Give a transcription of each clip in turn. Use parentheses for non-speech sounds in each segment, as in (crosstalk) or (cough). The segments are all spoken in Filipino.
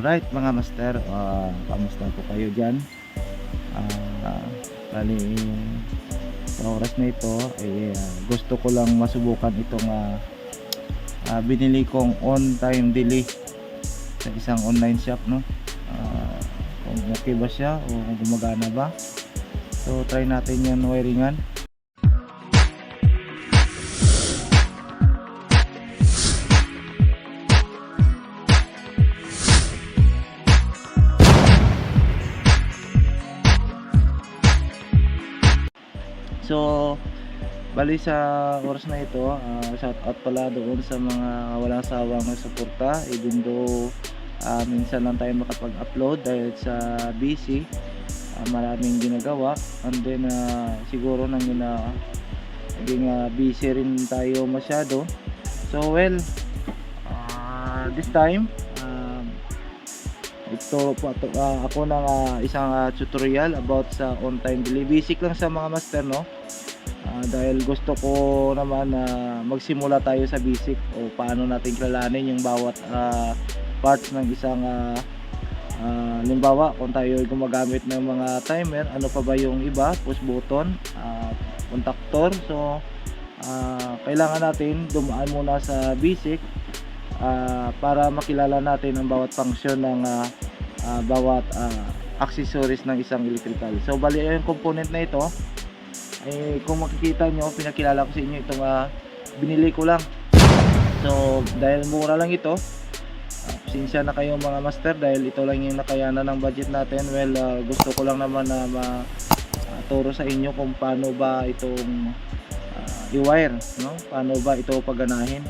Alright mga master, uh, kamusta po kayo dyan? Ah, bali, sa oras na ito, eh, ah, gusto ko lang masubukan itong ah, ah, binili kong on-time delay sa isang online shop, no? Ah, kung okay ba siya o kung gumagana ba. So, try natin yung wiringan. So, bali sa oras na ito, ah, shout out pala doon sa mga walang sawang suporta even though ah, minsan lang tayo makapag-upload dahil sa busy ah, maraming ginagawa. And then ah, siguro nang na naging ah, busy rin tayo masyado. So well ah, this time ito po ah, ako ng ah, isang ah, tutorial about sa on time delay basic lang sa mga master no? Ah, dahil gusto ko naman na magsimula tayo sa basic o paano natin kilalanin yung bawat ah, parts ng isang uh, limbawa kung tayo ay gumagamit ng mga timer ano pa ba yung iba? Push button ah, contactor. So ah, kailangan natin dumaan muna sa basic ah, para makilala natin ang bawat function ng ah, ah, bawat ah, accessories ng isang electrical. So bali yung component na ito eh kung makikita nyo pinakilala ko sa inyo itong ah, binili ko lang. So dahil mura lang ito uh, pasensya na kayo mga master dahil ito lang yung nakayanan ng budget natin. Well ah, gusto ko lang naman na maturo sa inyo kung paano ba itong ah, i-wire no? paano ba ito paganahin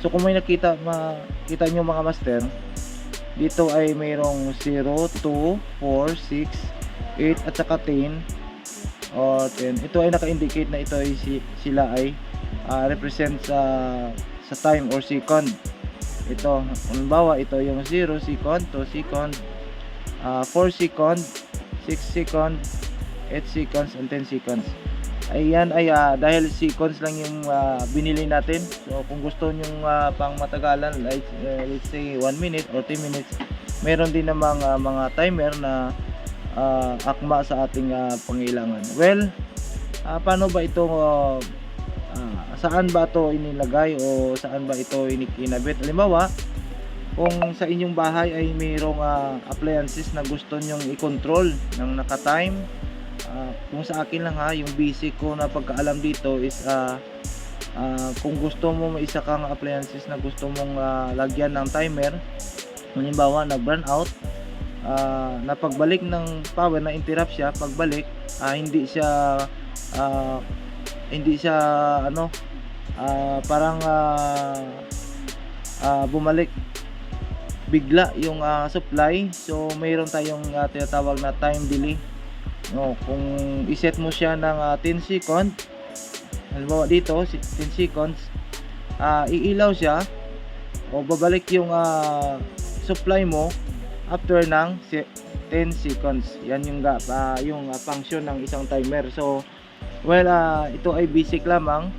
so kung may nakita makita nyo mga master dito ay mayroong 0, 2, 4, 6, 8 at saka 10 or 10 ito ay naka-indicate na ito ay si, sila ay ah, represent sa sa time or second. Ito halimbawa ito yung 0 second 2 second ah, 4 second 6 second 8 seconds and 10 seconds ayan ay ah, dahil seconds lang yung ah, binili natin so kung gusto nyo pang matagalan like eh, let's say 1 minute or 10 minutes meron din namang ah, mga timer na ah, akma sa ating ah, pangailangan. Well, ah, paano ba ito ah, ah, saan ba ito inilagay o saan ba ito inikinabit? Halimbawa, kung sa inyong bahay ay mayroong ah, appliances na gusto nyong i-control ng naka-time, ah, kung sa akin lang ha, yung basic ko na pagkaalam dito is ah, ah, kung gusto mo may isa kang appliances na gusto mong ah, lagyan ng timer, halimbawa na burn out, ah, na pagbalik ng power na interrupt siya pagbalik ah, hindi siya ah, hindi siya ano ah, parang ah, ah, bumalik bigla yung ah, supply. So mayroon tayong ah, tinatawag na time delay no kung iset mo siya ng ah, 10 second halimbawa dito si- 10 seconds ah, iilaw siya o babalik yung ah, supply mo after ng se- 10 seconds. Yan yung ah, yung ah, function ng isang timer. So, well, ah, ito ay basic lamang.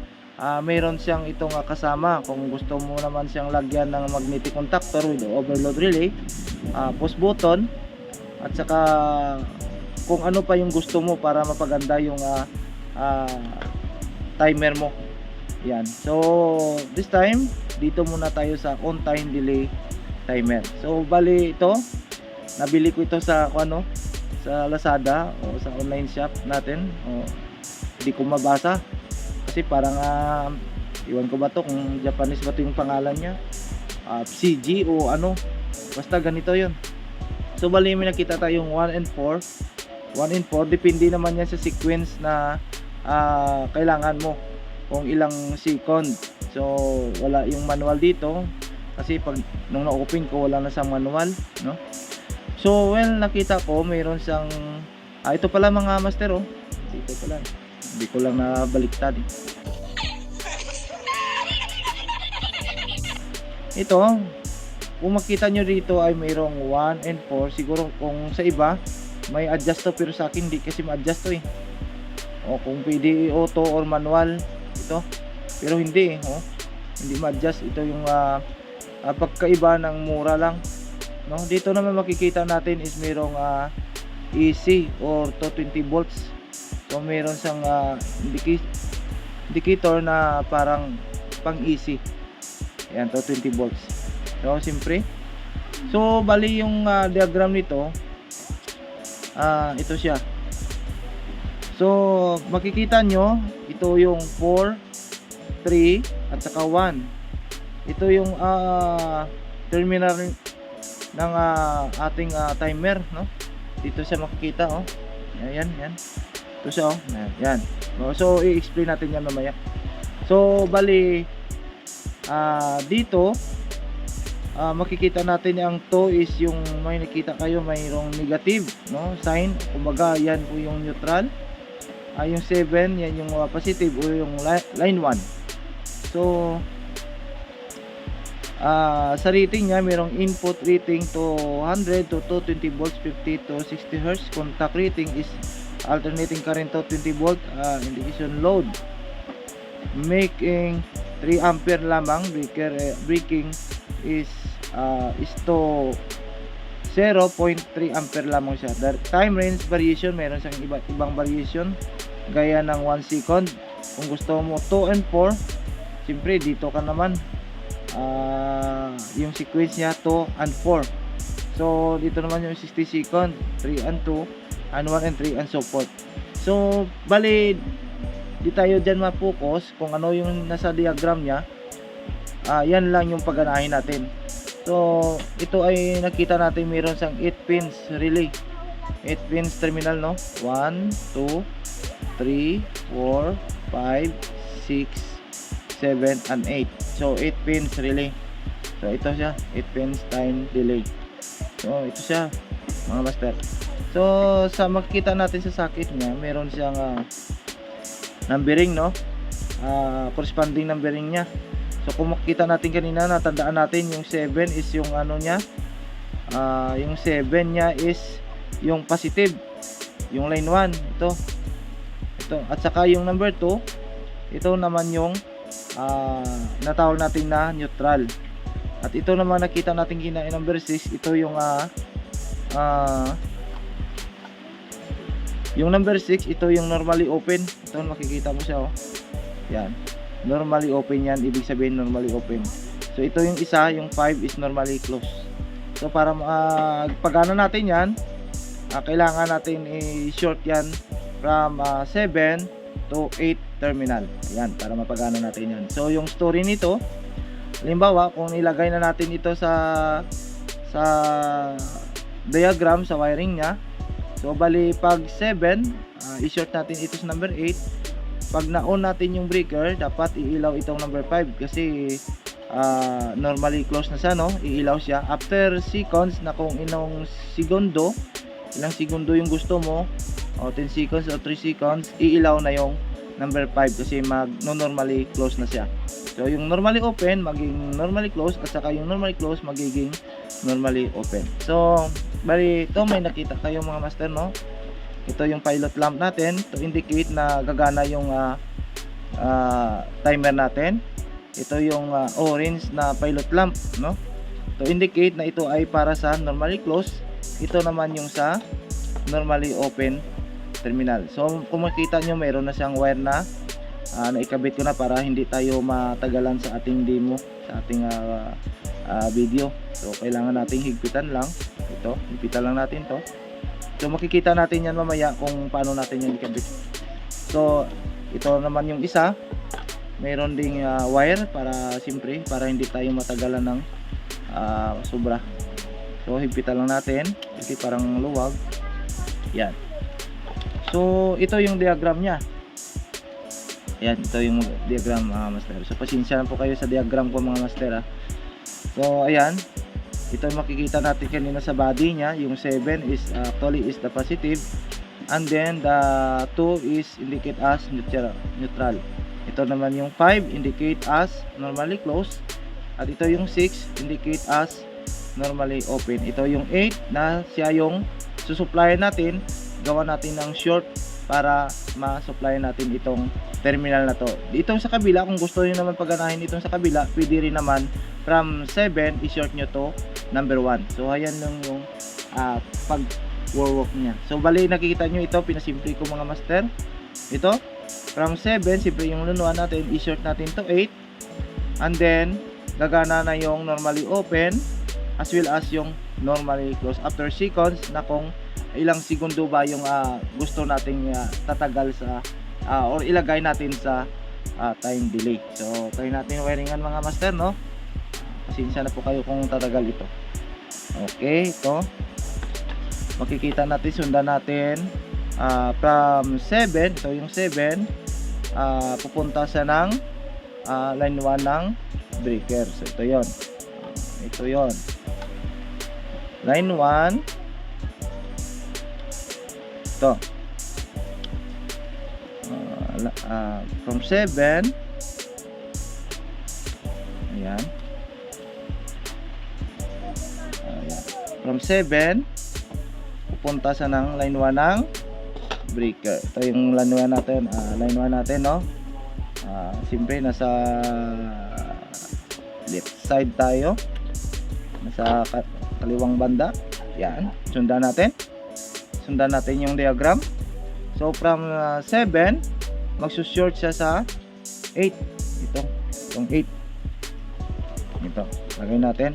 Ah, mayroon siyang itong ah, kasama kung gusto mo naman siyang lagyan ng magnetic contactor with overload relay, ah, push button at saka kung ano pa yung gusto mo para mapaganda yung ah, ah, timer mo. Yan. So, this time dito muna tayo sa on time delay timer. So, bali ito, nabili ko ito sa ano, sa Lazada o sa online shop natin. O, hindi ko mabasa kasi parang ah, iwan ko ba to kung Japanese ba to yung pangalan niya. Ah, CG o ano, basta ganito 'yon. So, bali may nakita tayong 1 and 4. 1 and 4 depende naman yan sa sequence na ah, kailangan mo kung ilang second. So, wala yung manual dito kasi pag nung na-open ko wala na sa manual, no? So, well, nakita ko mayroon siyang ah, ito pala mga master oh. Dito pala. Hindi ko lang nabaliktad. Eh. Ito, kung makita nyo dito ay mayroong 1 and 4. Siguro kung sa iba, may adjust to pero sa akin hindi kasi ma-adjust to eh. O kung pwede auto or manual ito. Pero hindi. Oh. Hindi ma-adjust. Ito yung ah, ah, pagkaiba ng mura lang. no? Dito naman makikita natin is merong ah, AC or 220 volts. So meron siyang indiki- indicator na parang pang AC. Ayan, 220 volts. So, siyempre. So, bali yung ah, diagram nito, ah, ito siya. So, makikita nyo, ito yung 4, 3, at saka 1. Ito yung ah, terminal ng ah, ating ah, timer, no? Dito siya makikita, oh. Ayan, yan. Ito siya, oh. Ayan, yan. Oh, So, i-explain natin yan mamaya. So, bali, ah, dito, ah, makikita natin ang to is yung may nakita kayo mayroong negative, no? Sign, kumbaga, yan po yung neutral. Ah, yung 7, yan yung ah, positive o yung li- line 1. So, ah sa rating niya, mayroong input rating to 100 to 220 volts, 50 to 60 hertz. Contact rating is alternating current to 20 volt, ah, indication load. Making 3 ampere lamang, breaker, eh, breaking is ah, is to 0.3 ampere lamang siya. The time range variation, meron siyang iba, ibang variation gaya ng 1 second. Kung gusto mo 2 and 4, siyempre dito ka naman ah, yung sequence niya 2 and 4. So dito naman yung 60 second, 3 and 2, and 1 and 3 and so forth. So bali di tayo dyan ma-focus kung ano yung nasa diagram niya. Ah, yan lang yung pagganahin natin. So, ito ay nakita natin mayroon siyang 8 pins relay. 8 pins terminal, no? 1, 2, 3, 4, 5, 6, 7, and 8. So, 8 pins relay. So, ito siya. 8 pins time delay. So, ito siya, mga master. So, sa makikita natin sa socket niya, meron siyang ah, numbering, no? Ah, corresponding numbering niya. So kung makita natin kanina, natandaan natin yung 7 is yung ano niya. Ah, yung 7 niya is yung positive. Yung line 1, ito. Ito. At saka yung number 2, ito naman yung ah, natawag natin na neutral. At ito naman nakita natin kina number 6, ito yung ah ah, yung number 6, ito yung normally open. Ito makikita mo siya oh. Yan normally open yan. Ibig sabihin normally open. So ito yung isa. Yung 5 is normally closed. So para magpagana natin yan ah, kailangan natin i-short yan from ah, 7 to 8 terminal. Yan para mapagana natin yan. So yung story nito halimbawa kung ilagay na natin ito sa sa diagram sa wiring nya so bali pag 7 ah, i-short natin ito sa number 8 pag na-on natin yung breaker, dapat iilaw itong number 5 kasi ah, normally close na siya, no? Iilaw siya. After seconds na kung inong segundo, ilang segundo yung gusto mo, o 10 seconds o 3 seconds, iilaw na yung number 5 kasi mag no normally close na siya. So yung normally open magiging normally close at saka yung normally close magiging normally open. So bali ito may nakita kayo mga master no? Ito yung pilot lamp natin to indicate na gagana yung ah, ah, timer natin. Ito yung ah, orange na pilot lamp no? To indicate na ito ay para sa normally close ito naman yung sa normally open terminal. So kung makita nyo mayroon na siyang wire na ah, naikabit ko na para hindi tayo matagalan sa ating demo sa ating ah, ah, video. So kailangan nating higpitan lang. Ito higpitan lang natin to So makikita natin yan mamaya kung paano natin yan ikabit. So ito naman yung isa. Mayroon ding ah, wire para simpre para hindi tayo matagalan ng ah, sobra. So higpitan lang natin kasi parang luwag. Yan. So ito yung diagram niya. Yan, ito yung diagram mga master. So pasensya po kayo sa diagram ko mga master ha. So ayan, ito makikita natin kanina sa body niya. Yung 7 is uh, actually is the positive. And then the 2 is indicate as neutral ito naman yung 5 indicate as normally closed. At ito yung 6 indicate as normally open. Ito yung 8 na siya yung susupply natin. Gawa natin ng short para ma-supply natin itong terminal na to. Itong sa kabila kung gusto niyo naman pagganahin itong sa kabila pwede rin naman. From 7 i-short nyo to number 1. So ayan lang yung ah, pag work niya. So bali nakikita nyo ito, pinasimple ko mga master. Ito, from 7, siyempre yung lunuan natin, i-short natin to 8. And then, gagana na yung normally open as well as yung normally close after seconds na kung ilang segundo ba yung ah, gusto nating ah, tatagal sa ah, or ilagay natin sa ah, time delay. So, try natin wiringan mga master, no? Pasensya na po kayo kung tatagal ito. Okay, ito. Makikita natin, sundan natin ah, from 7, ito yung 7, ah, pupunta sa ng ah, line 1 ng breaker. So, ito yon Ito yon Line 1, ito. La- ah, from 7, ayan. From 7, pupunta sa ng line 1 ng breaker. Ito yung line 1 natin, ah, line 1 natin, no? Ah, siyempre nasa left side tayo. Nasa ka- kaliwang banda. Yan, sundan natin. Sundan natin yung diagram. So from 7, magsushort siya sa 8. Ito, yung 8. Ito, lagay natin.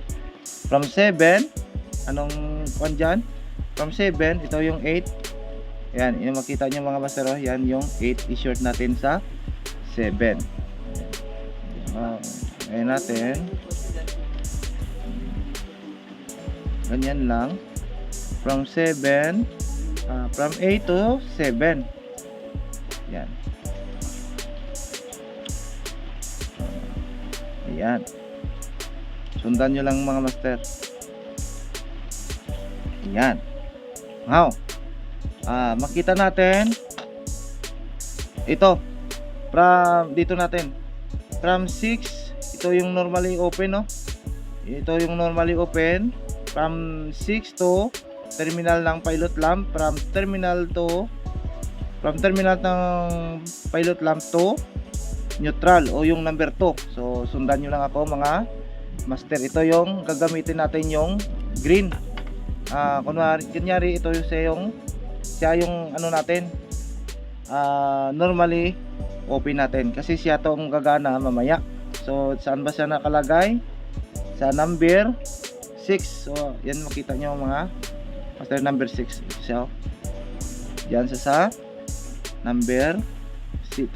From 7, anong kwan dyan? From 7, ito yung 8. Yan, yung makita nyo mga master, oh, yan yung 8 i-short natin sa 7. Uh, ngayon natin. Ganyan lang. From 7, ah, from 8 to 7. Yan. Ayan. Sundan nyo lang mga master. Yan. Wow. Ah, makita natin ito. From dito natin. From 6 ito yung normally open no? Ito yung normally open. From 6 to terminal ng pilot lamp. From terminal to from terminal ng pilot lamp to neutral o yung number 2 so sundan nyo lang ako mga master. Ito yung gagamitin natin yung green ah kunwari kunyari ito yung siya yung siya yung ano natin ah normally open natin. Kasi siya tong gagana mamaya. So saan ba siya nakalagay? Sa number 6 so yan makita nyo mga master number 6 so yan sa sa number 6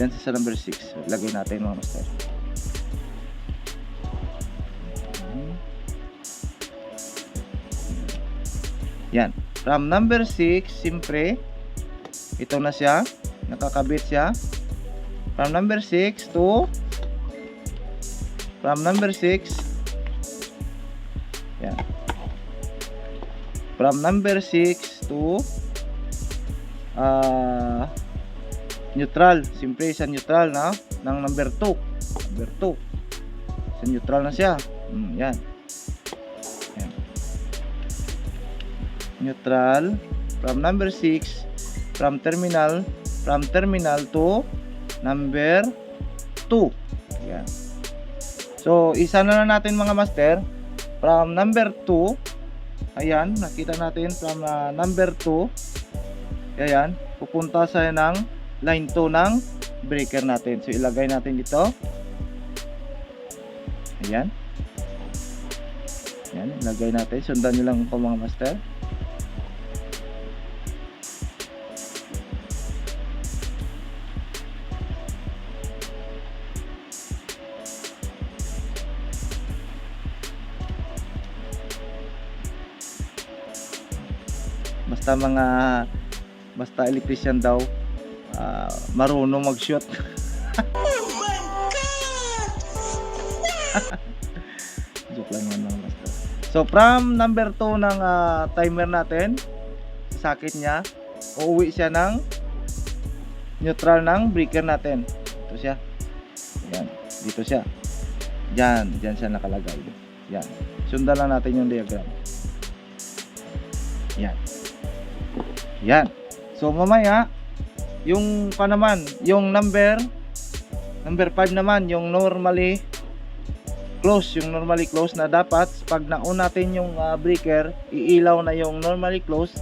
yan sa sa number 6 so, lagay natin mga master yan. From number 6 siyempre ito na siya. Nakakabit siya. From number 6 to from number 6 yan. From number 6 to ah neutral. Siyempre sa neutral na ng number 2 number 2 sa neutral na siya. Mm, yan neutral from number 6 from terminal from terminal to number 2 yan. So isa na lang natin mga master from number 2 ayan nakita natin from ah, number 2 ayan pupunta sa ng line 2 ng breaker natin. So ilagay natin dito. Ayan. Ayan ilagay natin. Sundan nyo lang po mga master basta mga basta electrician daw ah, marunong mag-shoot. (laughs) Joke lang naman master so from number 2 ng ah, timer natin sakit niya uuwi siya ng neutral ng breaker natin. Ito siya. Yan dito siya. Yan dyan siya nakalagay. Yan. Sundan lang natin yung diagram yan. So mamaya yung pa naman, yung number number 5 naman, yung normally close yung normally close na dapat pag naon natin yung ah, breaker iilaw na yung normally close.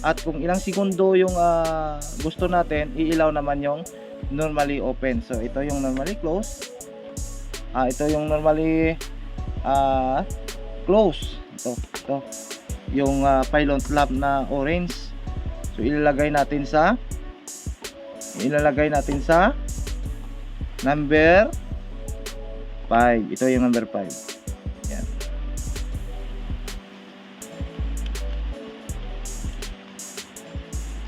At kung ilang segundo yung ah, gusto natin iilaw naman yung normally open. So ito yung normally close. Ah ito yung normally ah close. Ito ito. Yung ah, pylon lamp na orange so ilalagay natin sa ilalagay natin sa number 5 ito yung number 5 yan.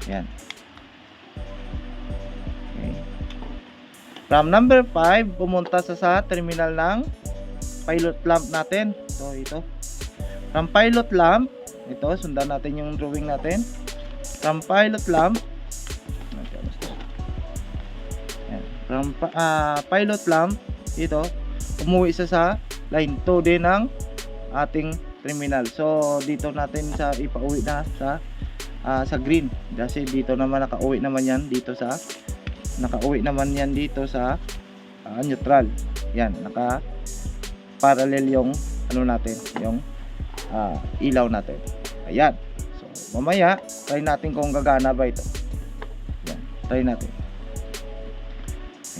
Yan. Okay. from number 5 pumunta sa sa terminal ng pilot lamp natin. So ito. From pilot lamp ito sundan natin yung drawing natin from pilot lamp yan. from pa- ah, pilot lamp ito umuwi isa sa line 2 din ng ating terminal. So dito natin sa ipauwi na sa ah, sa green. Kasi dito naman nakauwi naman yan dito sa nakauwi naman yan dito sa ah, neutral. Yan naka parallel yung ano natin yung ah, ilaw natin. Ayan mamaya try natin kung gagana ba ito. Yan try natin.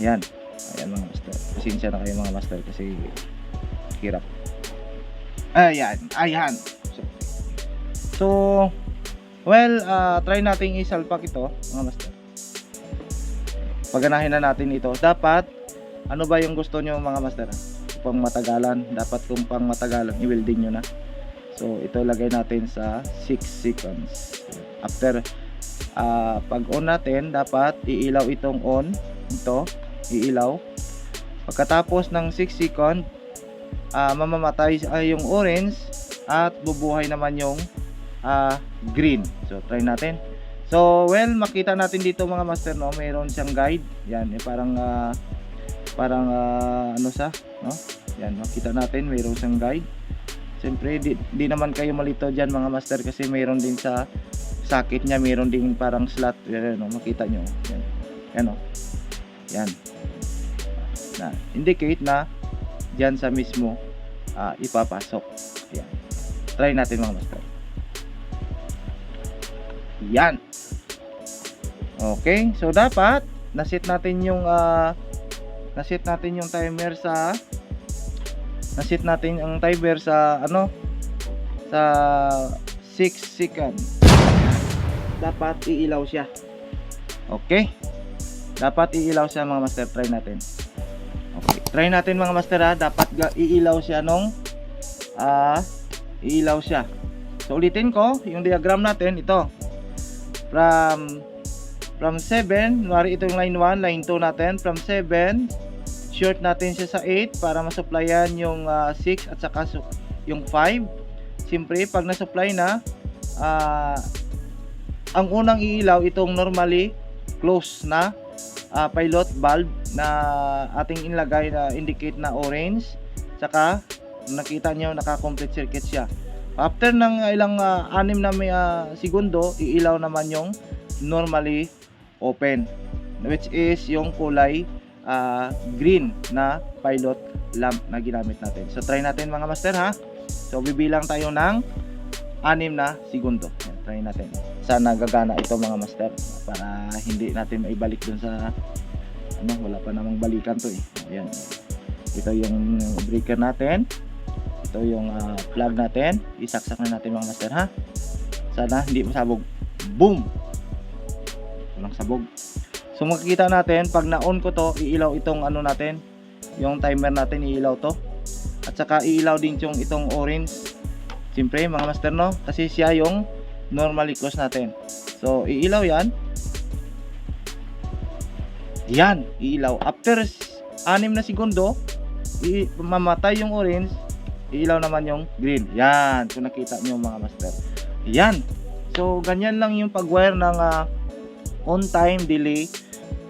Ayan. Ayan mga master. Pasensya na kayo mga master kasi hirap. Ayan ayan. So, so well ah, try natin isalpak ito mga master. Paganahin na natin ito. Dapat ano ba yung gusto nyo mga master? Pang matagalan. Dapat kung pang matagalan i-welding nyo na so ito lagay natin sa 6 seconds. After ah, pag on natin dapat iilaw itong on ito iilaw. Pagkatapos ng 6 second ah, mamamatay ay yung orange at bubuhay naman yung ah, green. So try natin. So well makita natin dito mga master no? Mayroon siyang guide. Yan eh, parang ah, parang ah, ano sa no? Yan makita natin mayroon siyang guide Siyempre, di, di naman kayo malito dyan mga master kasi mayroon din sa sakit niya, mayroon din parang slot. Yan, ano, makita nyo. Yan. Yan, o. Yan. Na, indicate na dyan sa mismo ah, ipapasok. Yan. Try natin mga master. Yan. Okay, so dapat nasit natin yung ah, nasit natin yung timer sa nasit natin ang timer sa ano sa 6 second dapat iilaw siya. Okay? Dapat iilaw siya mga master. Try natin. Okay. Try natin mga master ha. Dapat iilaw siya nung ah iilaw siya. So ulitin ko yung diagram natin ito. From from 7 kunwari ito yung line 1 line 2 natin. From 7 short natin siya sa 8 para masupplyan yung ah, 6 at saka yung 5 siyempre pag na-supply na ah, ang unang iilaw itong normally close na ah, pilot bulb na ating inlagay na indicate na orange. Saka nakita nyo naka-complete circuit siya. After ng ilang ah, anim na may ah, segundo iilaw naman yung normally open which is yung kulay ah, green na pilot lamp na ginamit natin. So try natin mga master ha. So bibilang tayo ng anim na segundo. Yan, try natin. Sana gagana ito mga master para hindi natin maibalik dun sa ano, wala pa namang balikan to eh. Ayan. Ito yung breaker natin. Ito yung ah, plug natin. Isaksak na natin mga master ha. Sana hindi masabog. Boom! Walang sabog. So makikita natin pag na-on ko to, iilaw itong ano natin, yung timer natin iilaw to. At saka iilaw din yung itong orange. Siyempre mga master no, kasi siya yung normally close natin. So iilaw yan. Yan, iilaw. After 6 na segundo, mamatay yung orange, iilaw naman yung green. Yan, kung nakita nyo mga master. Yan. So ganyan lang yung pag-wire ng ah, on time delay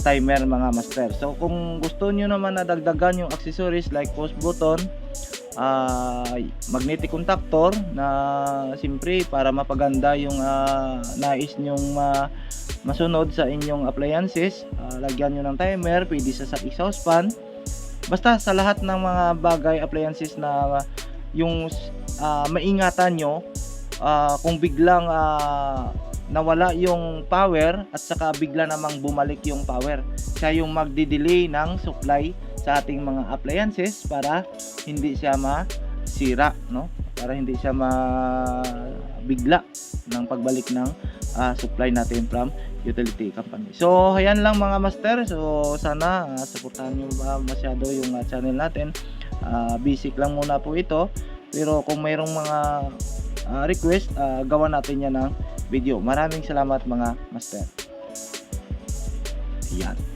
timer mga master. So kung gusto niyo naman na dagdagan yung accessories like post button, ah, magnetic contactor na simpre para mapaganda yung ah, nais nyong ma masunod sa inyong appliances, ah, lagyan nyo ng timer, pwede sa, sa exhaust fan basta sa lahat ng mga bagay appliances na yung ah, maingatan nyo ah, kung biglang ah, nawala yung power at saka bigla namang bumalik yung power siya yung magdi-delay ng supply sa ating mga appliances para hindi siya masira no para hindi siya mabigla ng pagbalik ng ah, supply natin from utility company. So, ayan lang mga master. So, sana ah, suportahan nyo ba masyado yung ah, channel natin. Ah, basic lang muna po ito. Pero kung mayroong mga ah, request, ah, gawa natin yan ng video. Maraming salamat mga master. Yan.